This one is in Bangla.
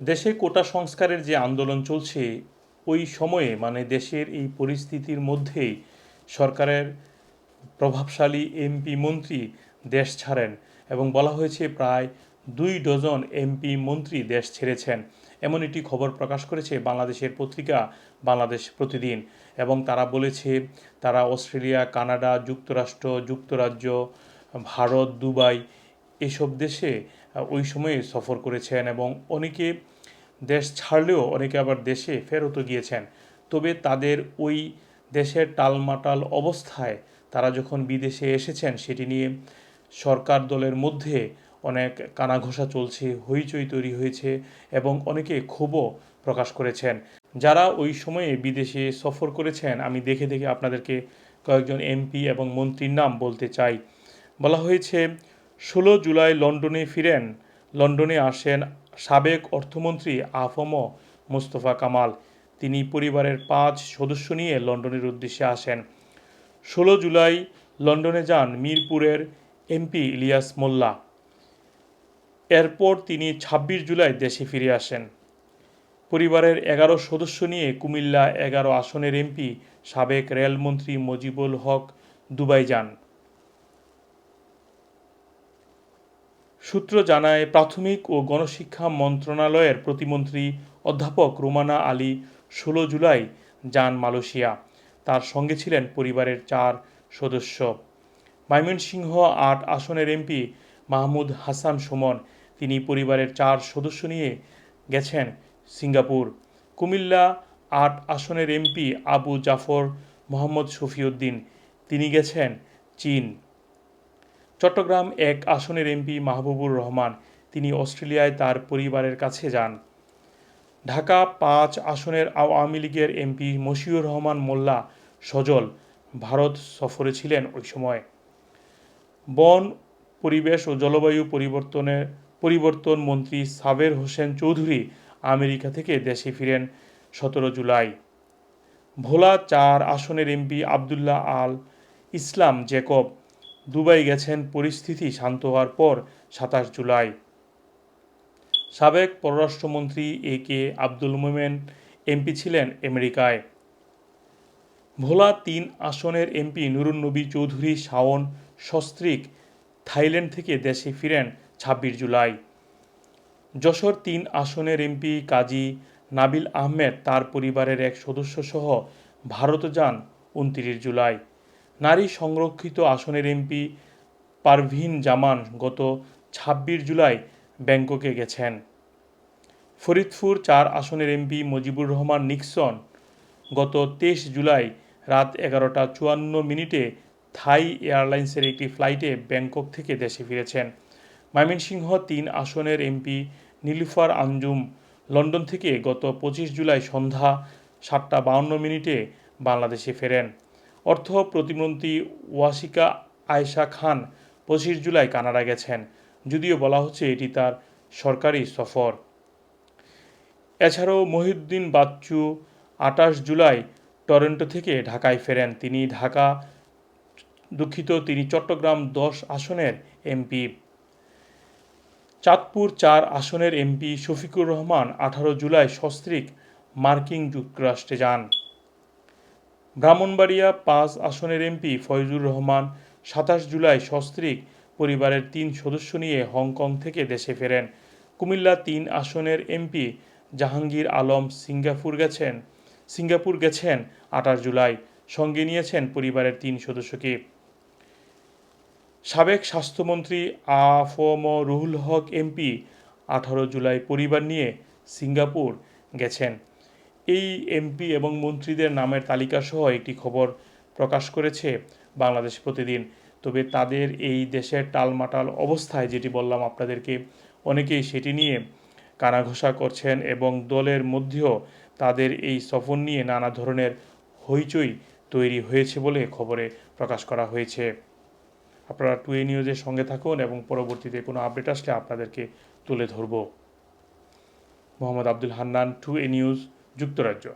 দেশে কোটা সংস্কারের যে আন্দোলন চলছে, ওই সময়ে মানে দেশের এই পরিস্থিতির মধ্যেই সরকারের প্রভাবশালী এমপি মন্ত্রী দেশ ছাড়েন এবং বলা হয়েছে প্রায় দুই ডজন এমপি মন্ত্রী দেশ ছেড়েছেন। এমন একটি খবর প্রকাশ করেছে বাংলাদেশের পত্রিকা বাংলাদেশ প্রতিদিন এবং তারা বলেছে, তারা অস্ট্রেলিয়া, কানাডা, যুক্তরাষ্ট্র, যুক্তরাজ্য, ভারত, দুবাই এসব দেশে ওই সময়ে সফর করেছেন এবং অনেকে দেশ ছাড়লেও অনেকে আবার দেশে ফেরতও গিয়েছেন। তবে তাদের ওই দেশের টালমাটাল অবস্থায় তারা যখন বিদেশে এসেছেন, সেটি নিয়ে সরকার দলের মধ্যে অনেক কানাঘোষা চলছে, হইচই তৈরি হয়েছে এবং অনেকে ক্ষোভও প্রকাশ করেছেন। যারা ওই সময়ে বিদেশে সফর করেছেন, আমি দেখে দেখে আপনাদেরকে কয়েকজন এমপি এবং মন্ত্রীর নাম বলতে চাই। বলা হয়েছে ষোলো জুলাই লন্ডনে ফিরেন। লন্ডনে আসেন সাবেক অর্থমন্ত্রী আফম মোস্তফা কামাল। তিনি পরিবারের পাঁচ সদস্য নিয়ে লন্ডনের উদ্দেশ্যে আসেন। ষোলো জুলাই লন্ডনে যান মিরপুরের এমপি ইলিয়াস মোল্লা। এরপর তিনি ছাব্বিশ জুলাই দেশে ফিরে আসেন। পরিবারের এগারো সদস্য নিয়ে কুমিল্লা এগারো আসনের এমপি সাবেক রেলমন্ত্রী মজিবুল হক দুবাই যান। সূত্র জানায়, প্রাথমিক ও গণশিক্ষা মন্ত্রণালয়ের প্রতিমন্ত্রী অধ্যাপক রোমানা আলী ষোলো জুলাই যান মালয়েশিয়া। তার সঙ্গে ছিলেন পরিবারের চার সদস্য। ময়মনসিংহ আট আসনের এমপি মাহমুদ হাসান সুমন, তিনি পরিবারের চার সদস্য নিয়ে গেছেন সিঙ্গাপুর। কুমিল্লা আট আসনের এমপি আবু জাফর মোহাম্মদ শফিউদ্দিন, তিনি গেছেন চীন। চট্টগ্রাম এক আসনের এমপি মাহবুবুর রহমান। তিনি অস্ট্রেলিয়ায় তার পরিবারের কাছে যান। ঢাকা পাঁচ আসনের আওয়ামী লীগের এমপি মশিউর রহমান মোল্লা সজল ভারত সফরে ছিলেন ওই সময়। বন, পরিবেশ ও জলবায়ু পরিবর্তনের, পরিবর্তন মন্ত্রী সাবের হোসেন চৌধুরী আমেরিকা থেকে দেশে ফিরেন সতেরো জুলাই। ভোলা চার আসনের এমপি আবদুল্লাহ আল ইসলাম জেকব দুবাই গেছেন, পরিস্থিতি শান্ত হওয়ার পর সাতাশ জুলাই। সাবেক পররাষ্ট্রমন্ত্রী এ কে আব্দুল মোমেন এমপি ছিলেন আমেরিকায়। ভোলা তিন আসনের এমপি নুরুন নবী চৌধুরী শাওন সস্ত্রীক থাইল্যান্ড থেকে দেশে ফিরেন ছাব্বিশ জুলাই। যশোর তিন আসনের এমপি কাজী নাবিল আহমেদ তার পরিবারের এক সদস্য সহ ভারত যান উনত্রিশ জুলাই। নারী সংরক্ষিত আসনের এমপি পারভিন জামান গত ছাব্বিশ জুলাই ব্যাংককে গেছেন। ফরিদপুর চার আসনের এমপি মজিবুর রহমান নিক্সন গত তেইশ জুলাই রাত এগারোটা চুয়ান্ন মিনিটে থাই এয়ারলাইন্সের একটি ফ্লাইটে ব্যাংকক থেকে দেশে ফিরেছেন। ময়মনসিংহ তিন আসনের এমপি নীলুফার আঞ্জুম লন্ডন থেকে গত পঁচিশ জুলাই সন্ধ্যা সাতটা বাউন্ন মিনিটে বাংলাদেশে ফেরেন। অর্থ প্রতিমন্ত্রী ওয়াসিকা আয়শা খান পঁচিশ জুলাই কানাডা গেছেন। যদিও বলা হচ্ছে এটি তার সরকারি সফর। এছাড়াও মহিউদ্দিন বাচ্চু আঠাশ জুলাই টরন্টো থেকে ঢাকায় ফেরেন। তিনি ঢাকা, দুঃখিত, তিনি চট্টগ্রাম দশ আসনের এমপি। চাঁদপুর চার আসনের এমপি শফিকুর রহমান আঠারো জুলাই সস্ত্রীক মার্কিন যুক্তরাষ্ট্রে যান। ব্রাহ্মণবাড়িয়া পাঁচ আসনের এমপি ফয়জুর রহমান সাতাশ জুলাই সস্ত্রীক পরিবারের তিন সদস্য নিয়ে হংকং থেকে দেশে ফেরেন। কুমিল্লা তিন আসনের এমপি জাহাঙ্গীর আলম সিঙ্গাপুর গেছেন সিঙ্গাপুর গেছেন আঠাশ জুলাই, সঙ্গে নিয়েছেন পরিবারের তিন সদস্যকে। সাবেক স্বাস্থ্যমন্ত্রী আফম রুহুল হক এমপি আঠারো জুলাই পরিবার নিয়ে সিঙ্গাপুর গেছেন। এই এমপি এবং মন্ত্রীদের নামের তালিকা সহ একটি খবর প্রকাশ করেছে বাংলাদেশ প্রতিদিন। তবে তাদের এই দেশের টালমাটাল অবস্থায় যেটি বললাম আপনাদেরকে, অনেকেই সেটি নিয়ে কানাঘোষা করছেন এবং দলের মধ্যেও তাদের এই সফর নিয়ে নানা ধরনের হইচই তৈরি হয়েছে বলে খবরে প্রকাশ করা হয়েছে। আপনারা টু এ নিউজের সঙ্গে থাকুন এবং পরবর্তীতে কোনো আপডেট আসলে আপনাদেরকে তুলে ধরব। Mohammad Abdul Hannan to A news. যুক্তরাজ্য